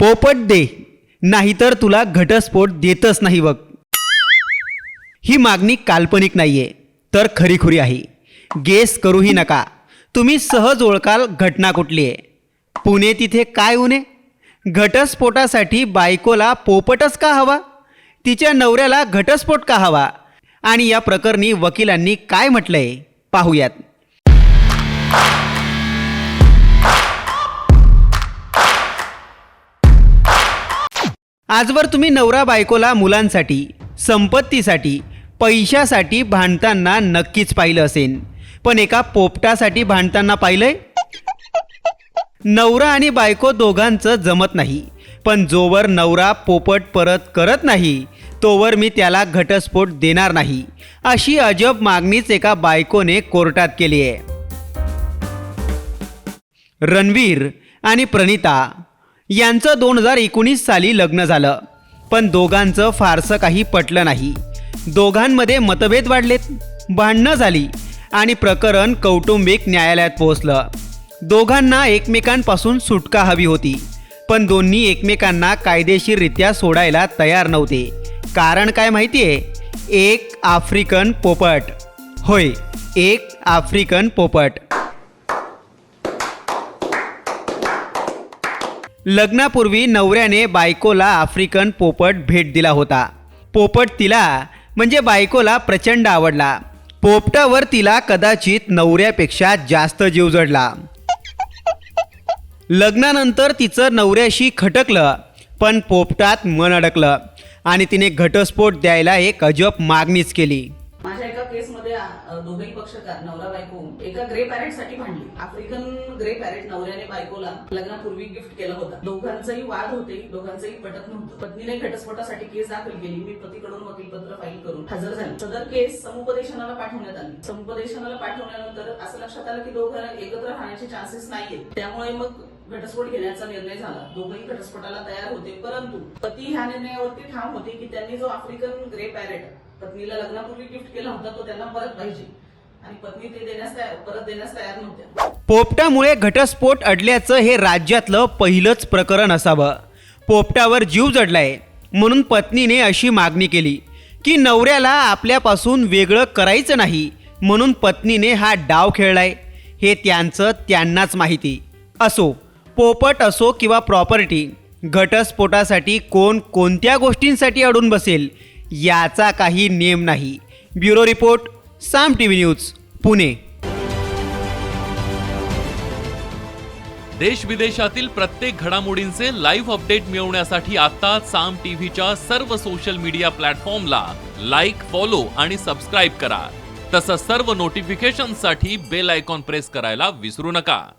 पोपट दे नाहीतर तुला घटस्फोट देतच नाही बघ. ही मागणी काल्पनिक नाहीये तर खरीखुरी आहे. गेस करूही नका. तुम्ही सहज ओळखाल घटना कुठली आहे. पुणे तिथे काय उणे घटस्फोटासाठी बायकोला पोपटच का हवा? तिच्या नवऱ्याला घटस्फोट का हवा? आणि या प्रकरणी वकिलांनी काय म्हटलंय? पाहूयात. आजवर तुम्ही नवरा बायकोला मुलांसाठी संपत्तीसाठी पैशासाठी भांडताना नक्कीच पाहिलं असेल पण एका पोपटासाठी भांडताना पाहिलंय? नवरा आणि बायको दोघांचं जमत नाही. पण जोवर नवरा पोपट परत करत नाही तोवर मी त्याला घटस्फोट देणार नाही. अशी अजब मागणीच एका बायकोने कोर्टात केली आहे रणवीर आणि प्रणिता यांचं दोन हजार एकोणीस साली लग्न झालं. पण दोघांचं फारसं काही पटलं नाही. दोघांमध्ये मतभेद वाढलेत. भांडणं झाली आणि प्रकरण कौटुंबिक न्यायालयात पोहोचलं. दोघांना एकमेकांपासून सुटका हवी होती. पण दोन्ही एकमेकांना कायदेशीररित्या सोडायला तयार नव्हते. कारण काय माहिती आहे एक आफ्रिकन पोपट. होय एक आफ्रिकन पोपट. लग्नापूर्वी नवऱ्याने बायकोला आफ्रिकन पोपट भेट दिला होता. पोपट तिला म्हणजे बायकोला प्रचंड आवडला. पोपटावर तिला कदाचित नवऱ्यापेक्षा जास्त जीव जडला. लग्नानंतर तिचं नवऱ्याशी खटकलं पण पोपटात मन अडकलं आणि तिने घटस्फोट द्यायला एक अजब मागणीच केली. दोघेही पक्षकार नवरा बायको एका ग्रे पॅरेटसाठी भांडली. आफ्रिकन ग्रे पॅरेट नवऱ्याने बायकोला लग्नापूर्वी गिफ्ट केला होता. दोघांचाही वाद होते दोघांचंही पटत नव्हतं. पत्नीने घटस्फोटासाठी केस दाखल केली. मी पतीकडून वकीलपत्र फाईल करून हजर झाले. सदर केस समुपदेशनाला पाठवण्यात आली. समुपदेशनाला पाठवल्यानंतर असं लक्षात आलं की दोघांना एकत्र राहण्याचे चान्सेस नाहीयेत. त्यामुळे मग घटस्फोट घेण्याचा निर्णय झाला. दोघंही घटस्फोटाला तयार होते परंतु पती ह्या निर्णयावरती ठाम होते की त्यांनी जो आफ्रिकन ग्रे पॅरेट पत्नीला लग्नापूर्वी गिफ्ट केला होता तो त्यांना परत पाहिजे. आणि पत्नी ते देण्यास परत देण्यास तयार नव्हत्या. पोपटामुळे घटस्फोट अडल्याचं हे राज्यातलं पहिलंच प्रकरण असावं. पोपटावर जीव जडलाय म्हणून पत्नीने अशी मागणी केली की नवऱ्याला आपल्यापासून वेगळं करायचं नाही म्हणून पत्नीने हा डाव खेळलाय. हे त्यांचं त्यांनाच माहिती. असो. पोपट असो किंवा प्रॉपर्टी घटस्फोटासाठी कोण कोणत्या गोष्टींसाठी अडून बसेल याचा काही नेम नाही. Bureau report Saam T V news Pune. देश विदेशातील प्रत्येक घडामोडींचे लाईव्ह अपडेट मिळवण्यासाठी आता साम टीव्हीच्या सर्व सोशल मीडिया प्लॅटफॉर्मला लाईक फॉलो आणि सबस्क्राईब करा. तसंच सर्व नोटिफिकेशनसाठी बेल आयकॉन प्रेस करायला विसरू नका.